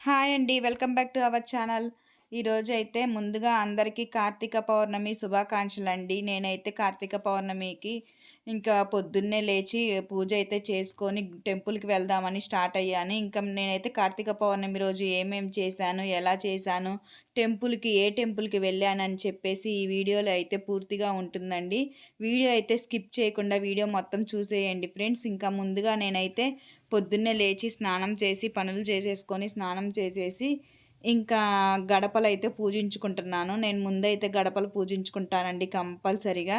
Hi అండి welcome back to our channel. ఈరోజు అయితే ముందుగా అందరికీ కార్తీక పౌర్ణమి శుభాకాంక్షలు అండి నేనైతే కార్తీక పౌర్ణమికి ఇంకా పొద్దున్నే లేచి పూజ అయితే చేసుకొని టెంపుల్కి వెళ్దామని స్టార్ట్ అయ్యాను. ఇంకా నేనైతే కార్తీక పౌర్ణమి రోజు ఏమేమి చేశాను ఎలా చేశాను టెంపుల్కి ఏ టెంపుల్కి వెళ్ళానని చెప్పేసి ఈ వీడియోలో అయితే పూర్తిగా ఉంటుందండి. వీడియో అయితే స్కిప్ చేయకుండా వీడియో మొత్తం చూసేయండి ఫ్రెండ్స్. ఇంకా ముందుగా నేనైతే పొద్దున్నే లేచి స్నానం చేసి పనులు చేసేసుకొని స్నానం చేసేసి ఇంకా గడపలు అయితే పూజించుకుంటున్నాను. నేను ముందైతే గడపలు పూజించుకుంటానండి కంపల్సరిగా.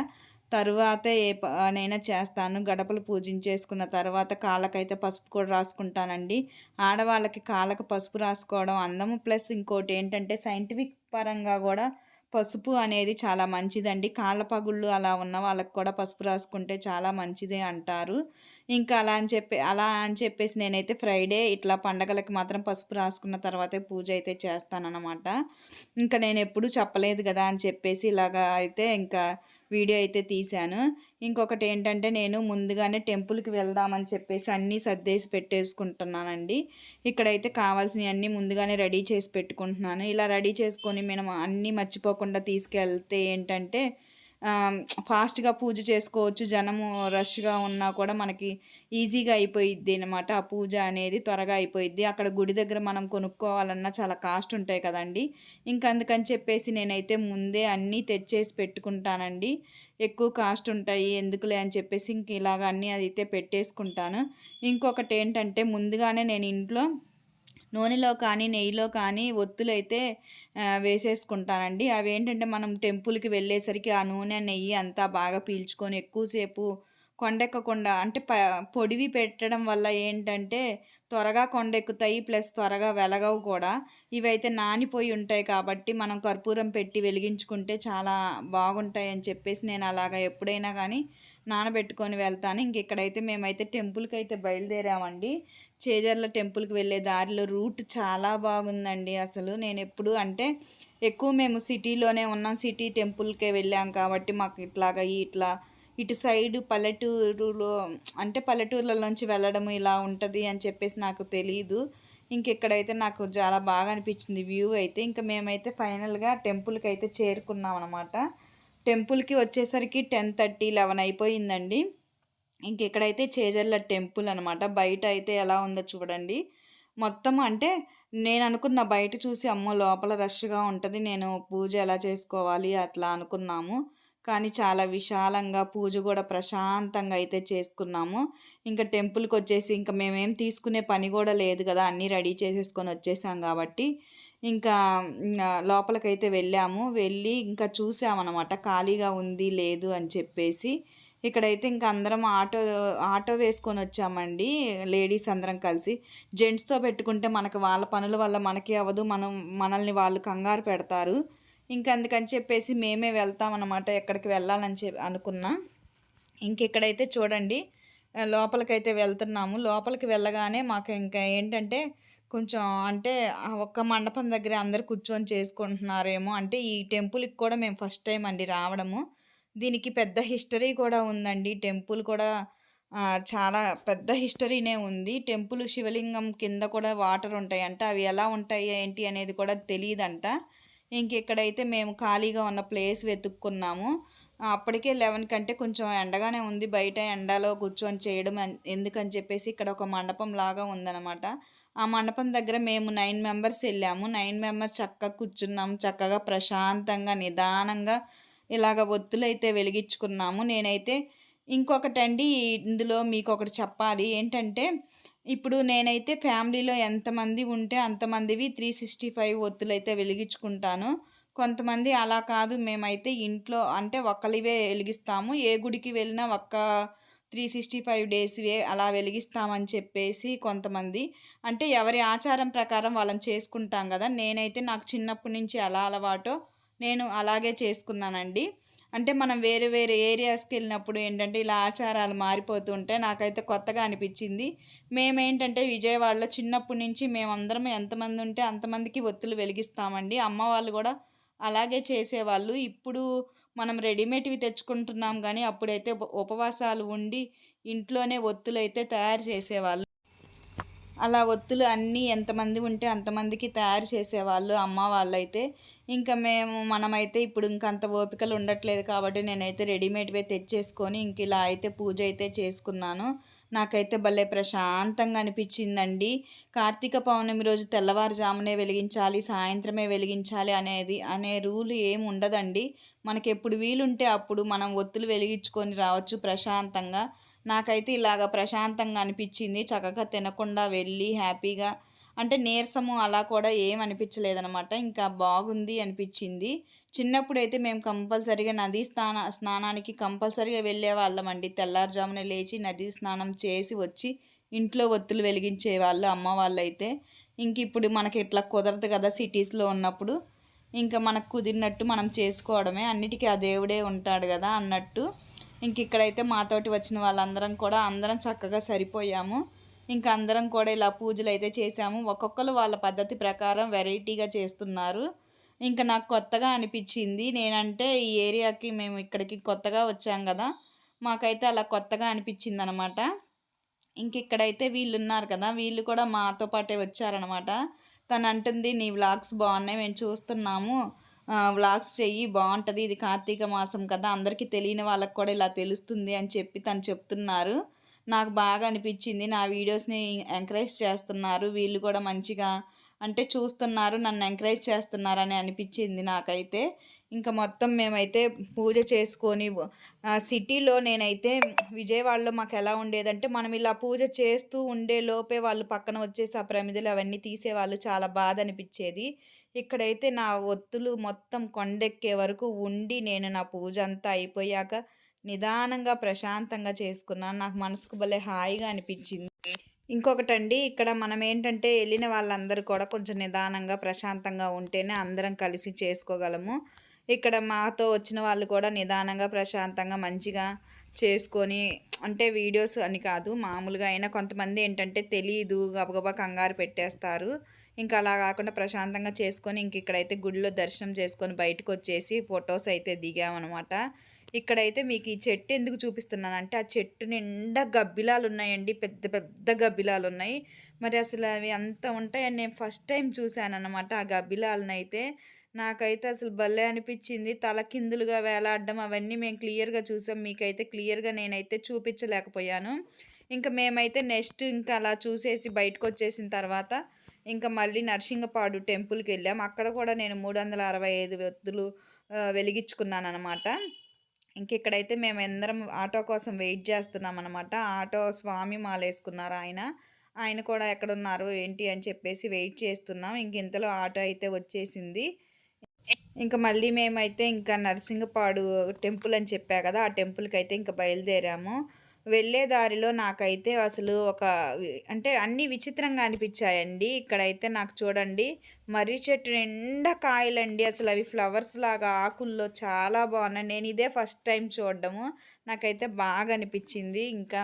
తరువాత ఏ పనైనా చేస్తాను. గడపలు పూజించేసుకున్న తర్వాత కాళ్ళకైతే పసుపు కూడా రాసుకుంటానండి. ఆడవాళ్ళకి కాళ్ళకు పసుపు రాసుకోవడం అందము. ప్లస్ ఇంకోటి ఏంటంటే సైంటిఫిక్ పరంగా కూడా పసుపు అనేది చాలా మంచిదండి. కాళ్ళ పగుళ్ళు అలా ఉన్న వాళ్ళకి కూడా పసుపు రాసుకుంటే చాలా మంచిదే అంటారు. ఇంకా అలా అని చెప్పి అలా అని చెప్పేసి నేనైతే ఫ్రైడే ఇట్లా పండగలకి మాత్రం పసుపు రాసుకున్న తర్వాతే పూజ అయితే చేస్తానన్నమాట. ఇంకా నేను ఎప్పుడు చెప్పలేదు కదా అని చెప్పేసి ఇలాగా అయితే ఇంకా వీడియో అయితే తీశాను. ఇంకొకటి ఏంటంటే నేను ముందుగానే టెంపుల్కి వెళ్దామని చెప్పేసి అన్నీ సర్దేసి పెట్టేసుకుంటున్నానండి. ఇక్కడైతే కావాల్సినవి అన్నీ ముందుగానే రెడీ చేసి పెట్టుకుంటున్నాను. ఇలా రెడీ చేసుకొని మేము అన్నీ మర్చిపోకుండా తీసుకెళ్తే ఏంటంటే ఫాస్ట్గా పూజ చేసుకోవచ్చు జనము రష్గా ఉన్నా కూడా మనకి ఈజీగా అయిపోయిద్ది అనమాట ఆ పూజ అనేది త్వరగా అయిపోయిద్ది. అక్కడ గుడి దగ్గర మనం కొనుక్కోవాలన్నా చాలా కాస్ట్ ఉంటాయి కదండి. ఇంక అందుకని చెప్పేసి నేనైతే ముందే అన్నీ తెచ్చేసి పెట్టుకుంటానండి. ఎక్కువ కాస్ట్ ఉంటాయి ఎందుకులే అని చెప్పేసి ఇంక ఇలాగ అన్నీ అయితే పెట్టేసుకుంటాను. ఇంకొకటి ఏంటంటే ముందుగానే నేను ఇంట్లో నూనెలో కానీ నెయ్యిలో కానీ ఒత్తులు అయితే వేసేసుకుంటానండి అవి ఏంటంటే మనం టెంపుల్కి వెళ్ళేసరికి ఆ నూనె నెయ్యి అంతా బాగా పీల్చుకొని ఎక్కువసేపు కొండెక్కకుండా అంటే ప పొడివి పెట్టడం వల్ల ఏంటంటే త్వరగా కొండెక్కుతాయి ప్లస్ త్వరగా వెలగవు కూడా. ఇవైతే నానిపోయి ఉంటాయి కాబట్టి మనం కర్పూరం పెట్టి వెలిగించుకుంటే చాలా బాగుంటాయి అని చెప్పేసి నేను అలాగా ఎప్పుడైనా కానీ నానబెట్టుకొని వెళ్తాను. ఇంక ఇక్కడైతే మేమైతే టెంపుల్కి అయితే బయలుదేరామండి. చేజర్ల టెంపుల్కి వెళ్ళే దారిలో రూట్ చాలా బాగుందండి అసలు. నేను ఎప్పుడు అంటే ఎక్కువ మేము సిటీలోనే ఉన్నాం. సిటీ టెంపుల్కే వెళ్ళాం కాబట్టి మాకు ఇట్లాగా ఇట్లా ఇటు సైడ్ పల్లెటూరులో అంటే పల్లెటూర్లలోంచి వెళ్ళడం ఇలా ఉంటుంది అని చెప్పేసి నాకు తెలియదు ఇంకెక్కడైతే నాకు చాలా బాగా అనిపించింది వ్యూ అయితే. ఇంకా మేమైతే ఫైనల్గా టెంపుల్కి అయితే చేరుకున్నాం అనమాట టెంపుల్కి వచ్చేసరికి టెన్ థర్టీ లెవెన్ అయిపోయిందండి. ఇంకెక్కడైతే చేజర్ల టెంపుల్ అనమాట బయట అయితే ఎలా ఉందో చూడండి. మొత్తం అంటే నేను అనుకున్న బయట చూసి అమ్మో లోపల రష్గా ఉంటుంది నేను పూజ ఎలా చేసుకోవాలి అట్లా అనుకున్నాము. కానీ చాలా విశాలంగా పూజ కూడా ప్రశాంతంగా అయితే చేసుకున్నాము. ఇంకా టెంపుల్కి వచ్చేసి ఇంకా మేమేం తీసుకునే పని కూడా లేదు కదా అన్నీ రెడీ చేసేసుకొని వచ్చేసాం కాబట్టి. ఇంకా లోపలికైతే వెళ్ళాము. వెళ్ళి ఇంకా చూసామన్నమాట. ఖాళీగా ఉంది లేదు అని చెప్పేసి. ఇక్కడైతే ఇంకా అందరం ఆటో ఆటో వేసుకొని వచ్చామండి. లేడీస్ అందరం కలిసి. జెంట్స్తో పెట్టుకుంటే మనకు వాళ్ళ పనుల వల్ల మనకి అవ్వదు. మనం మనల్ని వాళ్ళు కంగారు పెడతారు. ఇంకా అందుకని చెప్పేసి మేమే వెళ్తామన్నమాట. ఎక్కడికి వెళ్ళాలని చెప్పి అనుకున్నా. ఇంకెక్కడైతే చూడండి లోపలికైతే వెళ్తున్నాము. లోపలికి వెళ్ళగానే మాకు ఇంకా ఏంటంటే కొంచెం అంటే ఒక్క మండపం దగ్గర అందరు కూర్చొని చేసుకుంటున్నారేమో అంటే ఈ టెంపుల్కి కూడా మేము ఫస్ట్ టైం అండి రావడము. దీనికి పెద్ద హిస్టరీ కూడా ఉందండి. టెంపుల్ కూడా చాలా పెద్ద హిస్టరీనే ఉంది. టెంపుల్ శివలింగం కింద కూడా వాటర్ ఉంటాయి అంట అవి ఎలా ఉంటాయి ఏంటి అనేది కూడా తెలియదంట ఇంక ఇక్కడైతే మేము ఖాళీగా ఉన్న ప్లేస్ వెతుక్కున్నాము. అప్పటికే లెవెన్ కంటే కొంచెం ఎండగానే ఉంది. బయట ఎండలో కూర్చొని చేయడం ఎందుకని చెప్పేసి ఇక్కడ ఒక మండపం లాగా ఉందన్నమాట. ఆ మండపం దగ్గర మేము నైన్ మెంబర్స్ వెళ్ళాము. నైన్ మెంబర్స్ చక్కగా కూర్చున్నాము. చక్కగా ప్రశాంతంగా నిదానంగా ఇలాగ ఒత్తులు అయితే వెలిగించుకున్నాము. నేనైతే ఇంకొకటండి ఇందులో మీకు ఒకటి చెప్పాలి. ఏంటంటే ఇప్పుడు నేనైతే ఫ్యామిలీలో ఎంతమంది ఉంటే అంతమందివి త్రీ సిక్స్టీ ఫైవ్ ఒత్తులు అయితే వెలిగించుకుంటాను. కొంతమంది అలా కాదు. మేమైతే ఇంట్లో అంటే ఒక్కలివే వెలిగిస్తాము. ఏ గుడికి వెళ్ళినా ఒక్క త్రీ సిక్స్టీ ఫైవ్ డేస్వే అలా వెలిగిస్తామని చెప్పేసి కొంతమంది. అంటే ఎవరి ఆచారం ప్రకారం వాళ్ళని చేసుకుంటాం కదా నేనైతే నాకు చిన్నప్పటి నుంచి అలా అలవాటో. నేను అలాగే చేసుకున్నానండి. అంటే మనం వేరే వేరే ఏరియాస్కి వెళ్ళినప్పుడు ఏంటంటే ఇలా ఆచారాలు మారిపోతుంటే నాకైతే కొత్తగా అనిపించింది. మేమేంటంటే విజయవాడలో చిన్నప్పటి నుంచి మేమందరం ఎంతమంది ఉంటే అంతమందికి ఒత్తులు వెలిగిస్తామండి. అమ్మ వాళ్ళు కూడా అలాగే చేసేవాళ్ళు. ఇప్పుడు మనం రెడీమేడ్వి తెచ్చుకుంటున్నాం కానీ అప్పుడైతే ఉపవాసాలు ఉండి ఇంట్లోనే ఒత్తులు అయితే తయారు చేసేవాళ్ళు. అలా ఒత్తులు అన్నీ ఎంతమంది ఉంటే అంతమందికి తయారు చేసేవాళ్ళు అమ్మ వాళ్ళైతే. ఇంకా మేము మనమైతే ఇప్పుడు ఇంక అంత ఓపికలు ఉండట్లేదు కాబట్టి నేనైతే రెడీమేడ్వే తెచ్చేసుకొని ఇంక ఇలా అయితే పూజ అయితే చేసుకున్నాను. నాకైతే భలే ప్రశాంతంగా అనిపించిందండి. కార్తీక పౌర్ణమి రోజు తెల్లవారుజామునే వెలిగించాలి సాయంత్రమే వెలిగించాలి అనేది అనే రూల్ ఏమి ఉండదండి. మనకి ఎప్పుడు వీలుంటే అప్పుడు మనం ఒత్తులు వెలిగించుకొని రావచ్చు ప్రశాంతంగా. నాకైతే ఇలాగ ప్రశాంతంగా అనిపించింది. చక్కగా తినకుండా వెళ్ళి హ్యాపీగా అంటే నీరసము అలా కూడా ఏం అనిపించలేదనమాట ఇంకా బాగుంది అనిపించింది. చిన్నప్పుడైతే మేము కంపల్సరిగా నదీ స్నాన స్నానానికి కంపల్సరిగా వెళ్ళే వాళ్ళమండి తెల్లారుజామున లేచి నదీ స్నానం చేసి వచ్చి ఇంట్లో ఒత్తులు వెలిగించే వాళ్ళు అమ్మ వాళ్ళు అయితే ఇంక ఇప్పుడు మనకి ఇట్లా కుదరదు కదా సిటీస్లో ఉన్నప్పుడు. ఇంకా మనకు కుదిరినట్టు మనం చేసుకోవడమే. అన్నిటికీ ఆ దేవుడే ఉంటాడు కదా అన్నట్టు. ఇంక ఇక్కడైతే మాతోటి వచ్చిన వాళ్ళందరం కూడా అందరం చక్కగా సరిపోయాము. ఇంకా అందరం కూడా ఇలా పూజలు అయితే చేసాము ఒక్కొక్కరు వాళ్ళ పద్ధతి ప్రకారం వెరైటీగా చేస్తున్నారు. ఇంకా నాకు కొత్తగా అనిపించింది. నేనంటే ఈ ఏరియాకి మేము ఇక్కడికి కొత్తగా వచ్చాం కదా మాకైతే అలా కొత్తగా అనిపించింది అనమాట ఇంక ఇక్కడైతే వీళ్ళు ఉన్నారు కదా వీళ్ళు కూడా మాతో పాటే వచ్చారనమాట. తను అంటుంది నీ వ్లాగ్స్ బాగున్నాయి మేము చూస్తున్నాము. వ్లాగ్స్ చెయ్యి బాగుంటుంది. ఇది కార్తీక మాసం కదా అందరికీ తెలియని వాళ్ళకి కూడా ఇలా తెలుస్తుంది అని చెప్పి తను చెప్తున్నారు. నాకు బాగా అనిపించింది. నా వీడియోస్ని ఎంకరేజ్ చేస్తున్నారు. వీళ్ళు కూడా మంచిగా అంటే చూస్తున్నారు. నన్ను ఎంకరేజ్ చేస్తున్నారని అనిపించింది నాకైతే. ఇంకా మొత్తం మేమైతే పూజ చేసుకొని సిటీలో నేనైతే విజయవాడలో మాకు ఎలా ఉండేదంటే మనం ఇలా పూజ చేస్తూ ఉండే లోపే వాళ్ళు పక్కన వచ్చేసి ఆ ప్రమిదలు అవన్నీ తీసేవాళ్ళు. చాలా బాధ అనిపించేది. ఇక్కడైతే నా ఒత్తులు మొత్తం కొండెక్కే వరకు ఉండి నేను నా పూజ అంతా అయిపోయాక నిదానంగా ప్రశాంతంగా చేసుకున్నాను. నాకు మనసుకు భలే హాయిగా అనిపించింది. ఇంకొకటండి ఇక్కడ మనం ఏంటంటే వెళ్ళిన వాళ్ళందరూ కూడా కొంచెం నిదానంగా ప్రశాంతంగా ఉంటేనే అందరం కలిసి చేసుకోగలము. ఇక్కడ మాతో వచ్చిన వాళ్ళు కూడా నిదానంగా ప్రశాంతంగా మంచిగా చేసుకొని అంటే వీడియోస్ అని కాదు మామూలుగా అయినా కొంతమంది ఏంటంటే తెలియదు గబగబా కంగారు పెట్టేస్తారు. ఇంకా అలా కాకుండా ప్రశాంతంగా చేసుకొని ఇంక ఇక్కడైతే గుడిలో దర్శనం చేసుకొని బయటకు వచ్చేసి ఫొటోస్ అయితే దిగామన్నమాట. ఇక్కడైతే మీకు ఈ చెట్టు ఎందుకు చూపిస్తున్నానంటే ఆ చెట్టు నిండా గబ్బిలాలు ఉన్నాయండి పెద్ద పెద్ద గబ్బిలాలు ఉన్నాయి మరి అసలు అవి అంత ఉంటాయని నేను ఫస్ట్ టైం చూశాను అనమాట ఆ గబ్బిలాలను అయితే నాకైతే అసలు భలే అనిపించింది. తల కిందులుగా వేలాడడం అవన్నీ మేము క్లియర్గా చూసాం. మీకైతే క్లియర్గా నేనైతే చూపించలేకపోయాను. ఇంకా మేమైతే నెక్స్ట్ ఇంకా అలా చూసేసి బయటకు వచ్చేసిన తర్వాత ఇంకా మళ్ళీ నర్సింగపాడు టెంపుల్కి వెళ్ళాం. అక్కడ కూడా నేను మూడు వందల అరవై ఐదు వ్యక్తులు వెలిగించుకున్నాను అనమాట ఇంక ఇక్కడైతే మేము అందరం ఆటో కోసం వెయిట్ చేస్తున్నాం అనమాట ఆటో స్వామి మాలేసుకున్నారు ఆయన. ఆయన కూడా ఎక్కడున్నారు ఏంటి అని చెప్పేసి వెయిట్ చేస్తున్నాం. ఇంక ఇంతలో ఆటో అయితే వచ్చేసింది. ఇంకా మళ్ళీ మేమైతే ఇంకా నరసింగపాడు టెంపుల్ అని చెప్పా కదా ఆ టెంపుల్కి అయితే ఇంకా బయలుదేరాము. వెళ్ళే దారిలో నాకైతే అసలు ఒక అంటే అన్నీ విచిత్రంగా అనిపించాయండి. ఇక్కడైతే నాకు చూడండి మర్రి చెట్టు నిండా కాయలండి. అసలు అవి ఫ్లవర్స్ లాగా ఆకుల్లో చాలా బాగున్నాయి. నేను ఇదే ఫస్ట్ టైం చూడడము. నాకైతే బాగా అనిపించింది. ఇంకా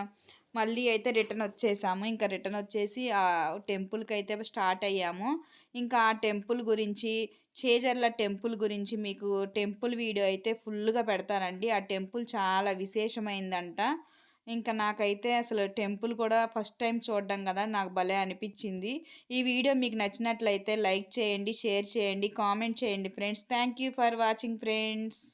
మళ్ళీ అయితే రిటర్న్ వచ్చేసాము. ఇంకా రిటర్న్ వచ్చేసి ఆ టెంపుల్కి అయితే స్టార్ట్ అయ్యాము. ఇంకా ఆ టెంపుల్ గురించి చేజర్ల టెంపుల్ గురించి మీకు టెంపుల్ వీడియో అయితే ఫుల్గా పెడతానండి. ఆ టెంపుల్ చాలా విశేషమైందంట. ఇంకా నాకైతే అసలు టెంపుల్ కూడా ఫస్ట్ టైం చూడడం కదా నాకు భలే అనిపించింది. ఈ వీడియో మీకు నచ్చినట్లయితే లైక్ చేయండి షేర్ చేయండి కామెంట్ చేయండి friends. Thank for watching friends.